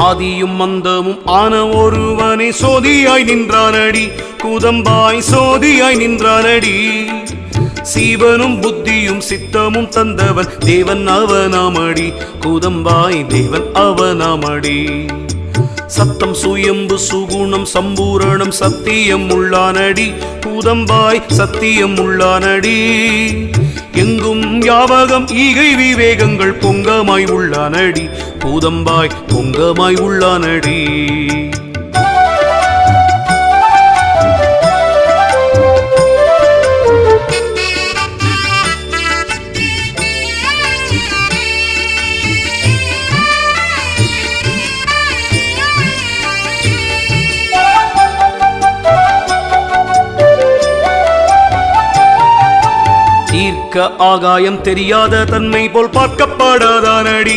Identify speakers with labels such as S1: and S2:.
S1: ஆதியும் மந்தமும் ஆன ஒருவனை சோதியாய் நின்றானடி. கூதம்பாய் சோதியாய் நின்றானடி. சீவனும் புத்தியும் சித்தமும் தந்தவன் தேவன் அவனாமடி. கூதம்பாய் தேவன் அவனாமடி. சத்தம் சுயம்பு சுகுணம் சம்பூரணம் சத்தியம் உள்ளானடி. கூதம்பாய் சத்தியம் உள்ளானடி. எங்கும் யாவகம் ஈகை விவேகங்கள் பொங்கமாய் உள்ளானடி. பூதம்பாய் பொங்கமாய் உள்ளானடி. தீர்க்க ஆகாயம் தெரியாத தன்மை போல் பார்க்கப்படாதானடி?